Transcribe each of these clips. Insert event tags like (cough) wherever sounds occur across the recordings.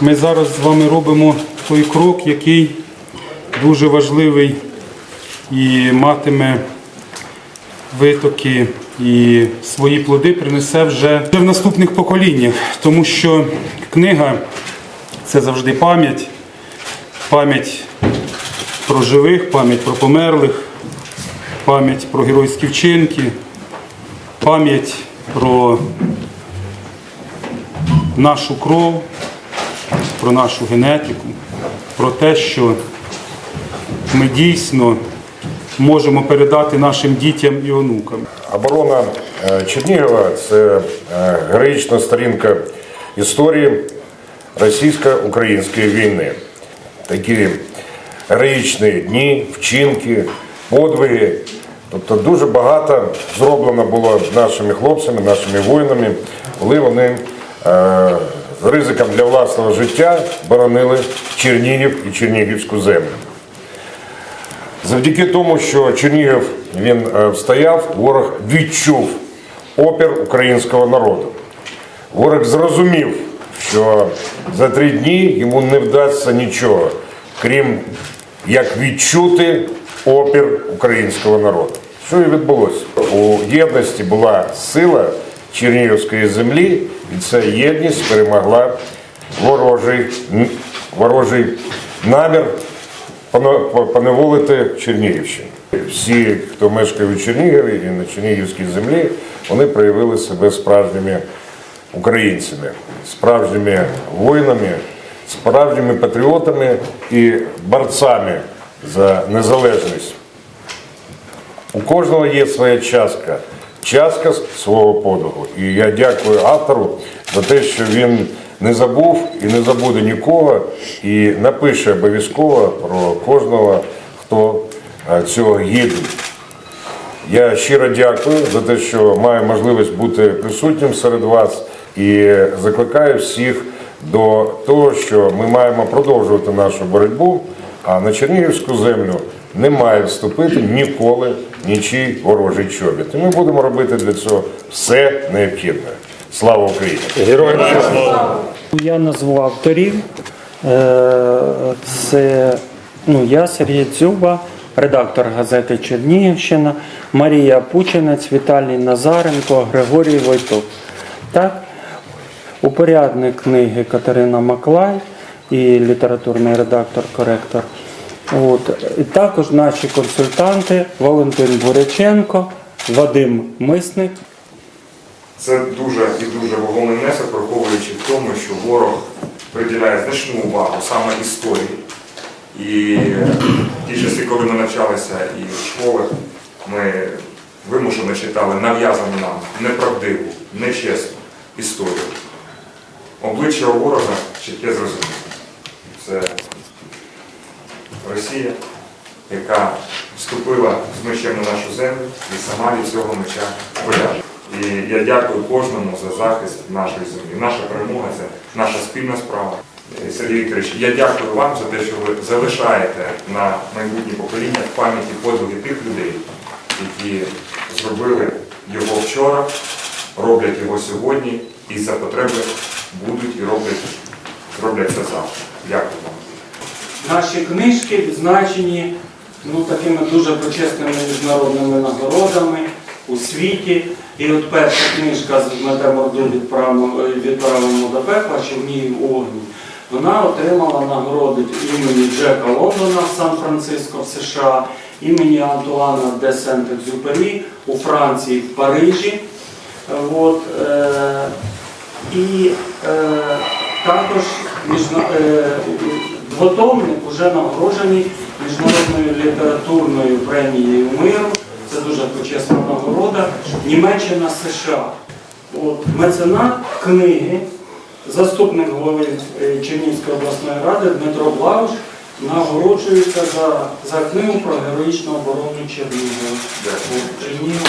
Ми зараз з вами робимо той крок, який дуже важливий і матиме витоки і свої плоди принесе вже в наступних поколіннях. Тому що книга це завжди пам'ять, пам'ять про живих, пам'ять про померлих, пам'ять про геройські вчинки, пам'ять про нашу кров, про нашу генетику, про те, що ми дійсно можемо передати нашим дітям і онукам. Оборона е, Чернігова це е, героїчна сторінка історії російсько-української війни. Такі героїчні дні, вчинки, подвиги. Тобто дуже багато зроблено було нашими хлопцями, нашими воїнами, коли вони е, ризиком для власного життя боронили Чернігів і Чернігівську землю. Завдяки тому, що Чернігів він е, встояв, ворог відчув опір українського народу. Ворог зрозумів, що за три дні йому не вдасться нічого, крім як відчути опір українського народу. Що і відбулося? У єдності була сила Чернігівської землі, і ця єдність перемогла ворожий, ворожий намір поневолити Чернігівщину. Всі, хто мешкає у Чернігові і на Чернігівській землі, вони проявили себе справжніми українцями, справжніми воїнами, справжніми патріотами і борцями за незалежність. У кожного є своя частка, частка свого подвигу. І я дякую автору за те, що він не забув і не забуде нікого, і напише обов'язково про кожного, хто е, цього гідний. Я щиро дякую за те, що маю можливість бути присутнім серед вас і закликаю всіх до того, що ми маємо продовжувати нашу боротьбу, а на Чернігівську землю не має вступити ніколи нічий ворожий чобіт. І ми будемо робити для цього все необхідне. Слава Україні! Героям слава! Я назву авторів. Е, Це ну, я, Сергій Дзюба, редактор газети Чернігівщина, Марія Пучинець, Віталій Назаренко, Григорій Войток. Так? Упорядник книги Катерина Маклай і літературний редактор-коректор. От. І також наші консультанти Валентин Буряченко, Вадим Мисник. Це дуже і дуже вагомий внесок, враховуючи в тому, що ворог приділяє значну увагу саме історії. І в ті часи, коли ми навчалися і в школах, ми вимушено читали нав'язану нам неправдиву, нечесну історію. Обличчя ворога чітке зрозуміло. Це Росія, яка вступила з мечем на нашу землю і сама від цього меча поляже. І я дякую кожному за захист нашої землі. Наша перемога це наша спільна справа. Сергій Вікторович, я дякую вам за те, що ви залишаєте на майбутнє покоління в пам'яті подвиги тих людей, які зробили його вчора, роблять його сьогодні і за потреби будуть і роблять, зроблять це завтра. Дякую. Наші книжки відзначені ну, такими дуже почесними міжнародними нагородами у світі. І от перша книжка з Орду відправимо, відправимо до пекла Чернігів у вогні. Вона отримала нагороди імені Джека Лондона в Сан-Франциско в США, імені Антуана де Сент-Екзюпері у Франції, в Парижі. От, е, і е, також міжна, е, двотомник вже нагороджений міжнародною літературною премією миру. Це дуже почесна нагорода. Німеччина США. От, меценат книги, заступник голови е, Чернігівської обласної ради Дмитро Блауш нагороджується за, за книгу про героїчну оборону Чернігова. Дякую. От, Чернігова.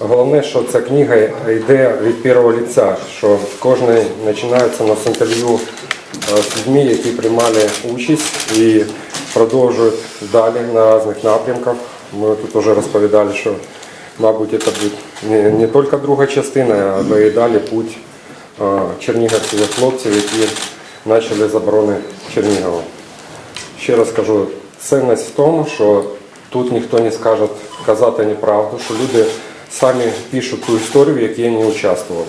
Головне, що ця книга йде від першого лиця, що кожен починається у нас інтерв'ю е, з людьми, які приймали участь і продовжують далі на різних напрямках. Ми тут вже розповідали, що мабуть, це буде не, тільки друга частина, але і далі путь е, чернігівців і хлопців, які почали з оборони Чернігова. Ще раз кажу, цінність в тому, що тут ніхто не скаже казати неправду, що люди самі пишуть ту історію, в якій вони участвували.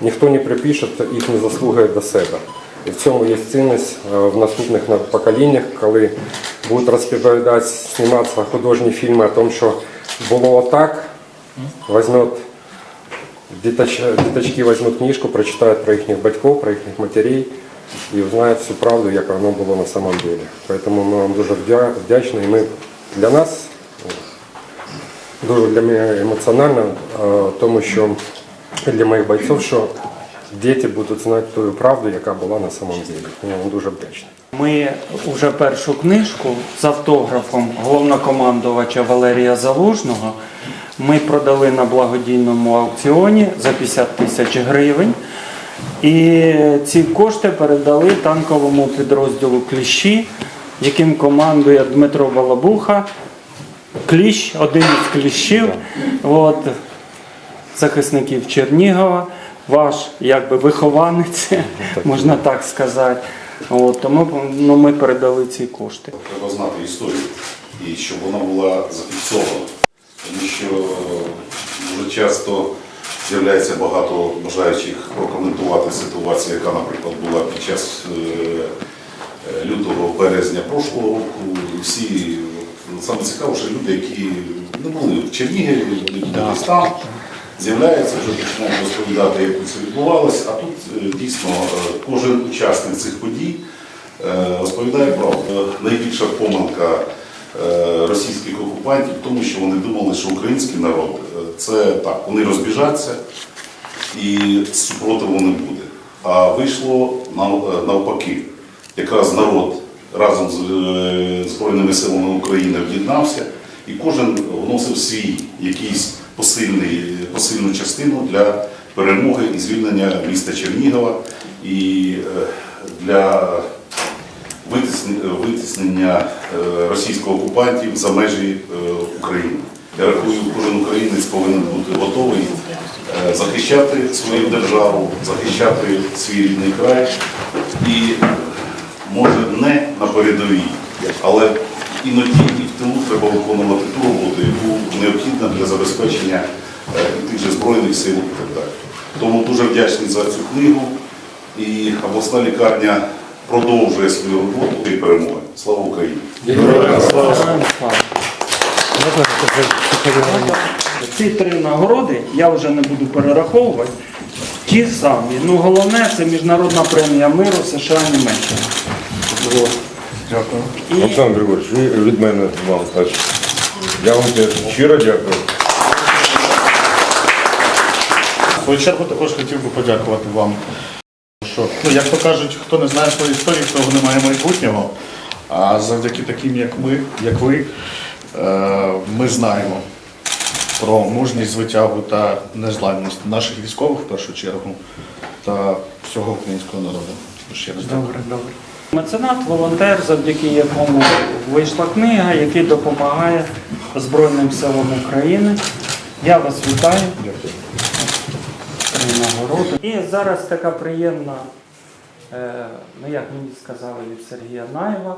Ніхто не припише їхні заслуги до себе. І в цьому є цінність е, в наступних на- поколіннях, коли будуть розповідати, зніматися художні фільми о том, що було так, візьмуть діточ, діточки візьмуть книжку, прочитають про їхніх батьків, про їхніх матерей і узнають всю правду, як воно було на самом деле. Тому ми вам дуже вдячні. І ми для нас дуже для мене емоціонально, тому що для моїх бойців, що діти будуть знати ту правду, яка була на самом деле. Я вам дуже вдячний. Ми вже першу книжку з автографом головнокомандувача Валерія Залужного ми продали на благодійному аукціоні за 50 тисяч гривень. І ці кошти передали танковому підрозділу Кліщі, яким командує Дмитро Балабуха. Кліщ, один із кліщів. От, захисників Чернігова, ваш якби вихованець, (laughs) можна так сказати. От, тому ну, ми передали ці кошти. Треба знати історію і щоб вона була зафіксована. Тому що дуже часто з'являється багато бажаючих прокоментувати ситуацію, яка, наприклад, була під час е, е, лютого березня прошлого року. І всі саме цікаво, що люди, які не були в Чернігові, вони були десь там, з'являються, вже починають розповідати, як це відбувалося. А тут е, дійсно е, кожен учасник цих подій е, розповідає. Е, Найбільша помилка російських окупантів тому, що вони думали, що український народ це так, вони розбіжаться і супротиву не буде. А вийшло навпаки. Якраз народ разом з е, Збройними силами України об'єднався, і кожен вносив свій якийсь посильний, посильну частину для перемоги і звільнення міста Чернігова і е, для витисне- витіснення е, російських окупантів за межі України. Я рахую, кожен українець повинен бути готовий захищати свою державу, захищати свій рідний край і може не на передовій, але іноді і в тилу треба виконувати ту роботу, яку необхідна для забезпечення е, і тих же збройних сил і так далі. Тому дуже вдячний за цю книгу. І обласна лікарня продовжує свою роботу і перемоги. Слава Україні! Ці три нагороди я вже не буду перераховувати. Ті самі. Ну головне це міжнародна премія миру США Німеччина. От. Дякую. І Олександр Григорович, ви від мене вам теж. Я вам теж щиро дякую. В свою чергу також хотів би подякувати вам. Що, ну, як то кажуть, хто не знає свою історію, того немає майбутнього. А завдяки таким, як ми, як ви, е, ми знаємо про мужність, звитягу та незламність наших військових в першу чергу та всього українського народу. Ще раз дякую. Добре, добре. Меценат, волонтер, завдяки якому вийшла книга, який допомагає Збройним силам України. Я вас вітаю. Три нагороди. І зараз така приємна, е, ну як мені сказали від Сергія Наєва.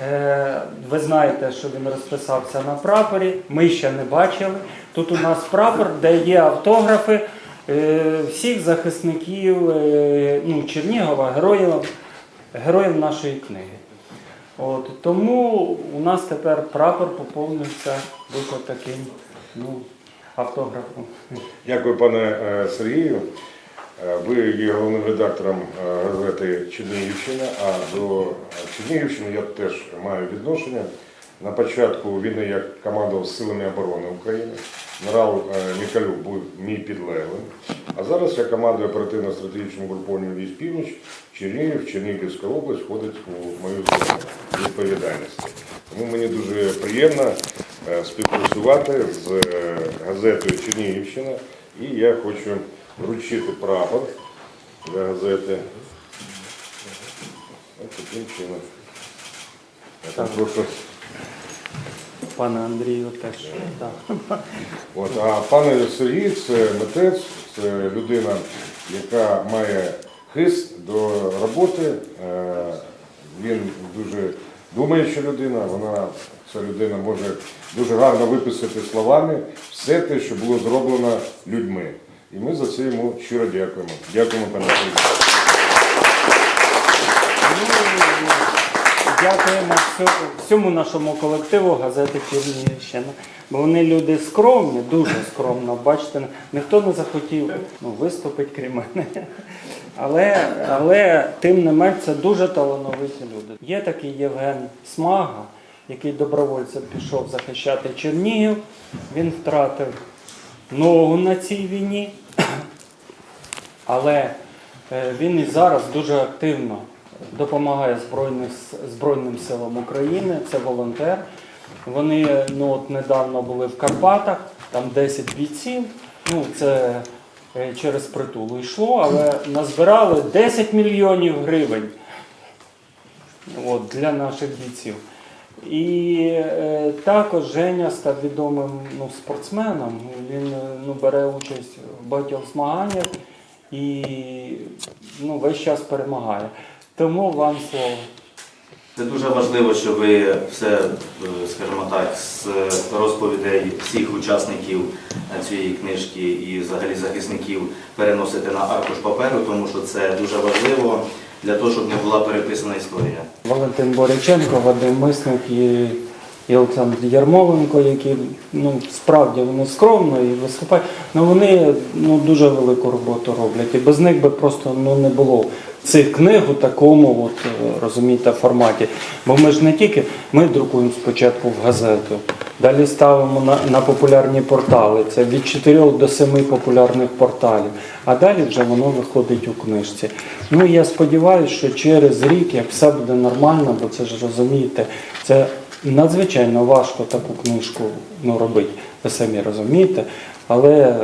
Е, ви знаєте, що він розписався на прапорі. Ми ще не бачили. Тут у нас прапор, де є автографи е, всіх захисників е, ну, Чернігова, героїв, героїв нашої книги. От, тому у нас тепер прапор поповнився таким ну, автографом. Дякую, пане е, Сергію. Ви є головним редактором газети Чернігівщина, а до Чернігівщини я теж маю відношення. На початку війни я командував Силами оборони України. Генерал е, Мікалюк був мій підлеглим. А зараз я командую оперативно-стратегічним групованням військ північ. Чернігів, Чернігівська область входить у мою зону відповідальності. Тому мені дуже приємно е, співпрацювати з е, газетою Чернігівщина. І я хочу вручити прапор для газети. Ось таким чином. Я так прошу пане Андрію теж. Так. От, а пане Сергій це митець, це людина, яка має хист до роботи. Е, Він дуже думаюча людина, вона ця людина може дуже гарно виписати словами все те, що було зроблено людьми. І ми за це йому щиро дякуємо. Дякуємо, пане Сергію. Дякуємо всьому нашому колективу газети Чернігівщина. Бо вони люди скромні, дуже скромно. Бачите, ніхто не захотів ну, виступити крім мене. Але, але тим не менш це дуже талановиті люди. Є такий Євген Смага, який добровольцем пішов захищати Чернігів. Він втратив ногу на цій війні. Але е, він і зараз дуже активно допомагає Збройним, Збройним силам України. Це волонтер. Вони ну, от недавно були в Карпатах, там 10 бійців. Ну, це е, через притулу йшло, але назбирали 10 мільйонів гривень от, для наших бійців. І е, також Женя став відомим ну, спортсменом. Він е, ну, бере участь в багатьох змаганнях і ну, весь час перемагає. Тому вам слово. Це дуже важливо, що ви все, е, скажімо так, з розповідей всіх учасників цієї книжки і взагалі захисників переносите на аркуш паперу, тому що це дуже важливо для того, щоб не була переписана історія. Валентин Боряченко, Вадим Мисник і, і Олександр Ярмоленко, які ну, справді вони скромно і виступають, але вони ну, дуже велику роботу роблять. І без них би просто ну, не було цих книг у такому от, е, розумієте, форматі. Бо ми ж не тільки ми друкуємо спочатку в газету, далі ставимо на, на популярні портали. Це від 4 до 7 популярних порталів. А далі вже воно виходить у книжці. Ну я сподіваюся, що через рік, як все буде нормально, бо це ж розумієте, це надзвичайно важко таку книжку ну, робити. Ви самі розумієте. Але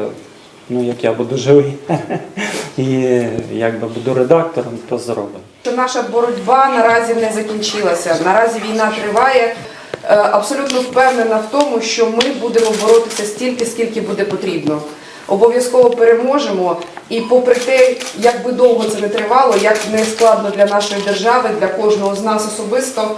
ну, як я буду живий (laughs) і якби буду редактором, то що наша боротьба наразі не закінчилася. Наразі війна триває. Е, Абсолютно впевнена в тому, що ми будемо боротися стільки, скільки буде потрібно. Обов'язково переможемо. І попри те, як би довго це не тривало, як не складно для нашої держави, для кожного з нас особисто.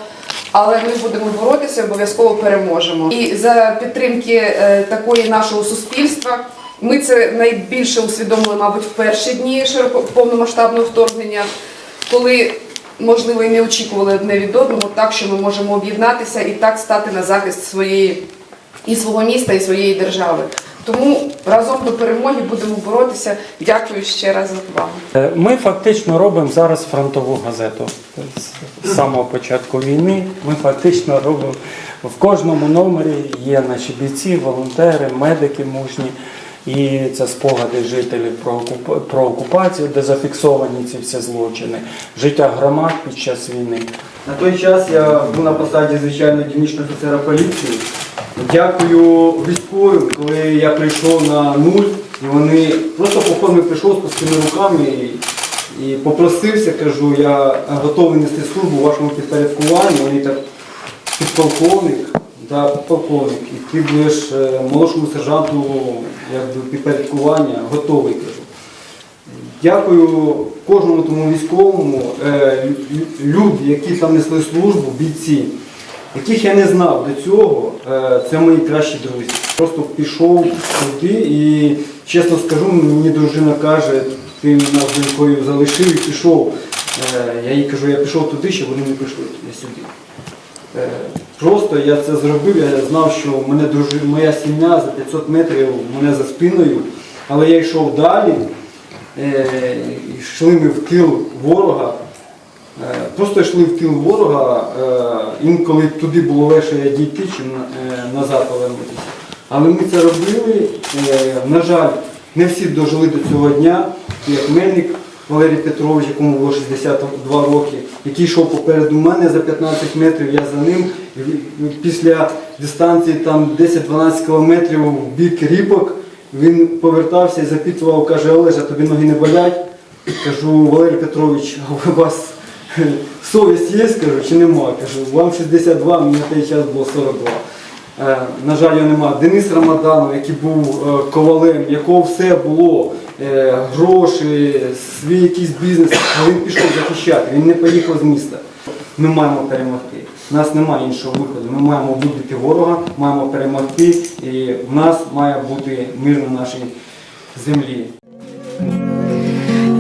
Але ми будемо боротися, обов'язково переможемо. І за підтримки е, такої нашого суспільства ми це найбільше усвідомили, мабуть, в перші дні повномасштабного вторгнення коли можливо і не очікували одне від одного, так що ми можемо об'єднатися і так стати на захист своєї і свого міста, і своєї держави. Тому разом до перемоги будемо боротися. Дякую ще раз за увагу. Е, Ми фактично робимо зараз фронтову газету. З самого початку війни ми фактично робимо в кожному номері є наші бійці, волонтери, медики мужні. І це спогади жителів про, окуп- про окупацію, де зафіксовані ці всі злочини, життя громад під час війни. На той час я був на посаді звичайно дільничного офіцера поліції. Дякую військовим, коли я прийшов на нуль, і вони просто по формі прийшов з пустими руками і, і попросився, кажу, я готовий нести службу у вашому підпорядкуванні. Вони так, підполковник, да, підполковник, і ти будеш е, молодшому сержанту якби, підпорядкування, готовий кажу. Дякую кожному тому військовому, е, люди, які там несли службу, бійці, яких я не знав до цього, е, це мої кращі друзі. Просто пішов туди і, чесно скажу, мені дружина каже, ти нас з донькою залишив і пішов. Я їй кажу, я пішов туди, щоб вони не прийшли туди сюди. Е, Просто я це зробив, я знав, що мене дружи- моя сім'я за 500 метрів мене за спиною, але я йшов далі, е, йшли ми в тил ворога, е, просто йшли в тил ворога, інколи туди було легше дійти, чим назад повернутися. Але ми це робили, на жаль, не всі дожили до цього дня, як Мельник Валерій Петрович, якому було 62 роки, який йшов попереду мене за 15 метрів, я за ним. Після дистанції там 10-12 кілометрів в бік ріпок він повертався і запитував, каже, Олеже, тобі ноги не болять? Кажу, Валерій Петрович, а у вас совість є, кажу, чи нема? Кажу, вам 62, мені на той час було 42. Е, На жаль, його немає. Денис Рамаданов, який був е, ковалем, якого все було, гроші, свій якийсь бізнес, він пішов захищати, він не поїхав з міста. Ми маємо перемогти. У нас немає іншого виходу. Ми маємо вибити ворога, маємо перемогти, і в нас має бути мир на нашій землі.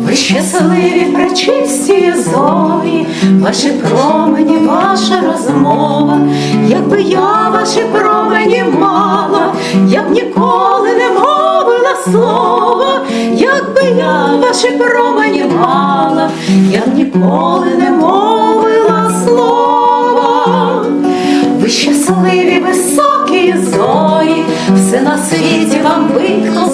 Ви щасливі, пречисті зорі, ваші промені, ваша розмова, якби я ваші промені мала, я б ніколи не мовила слова, якби я ваші промені мала, я б ніколи не мовила слова. Ви щасливі, високі зорі, все на світі вам видно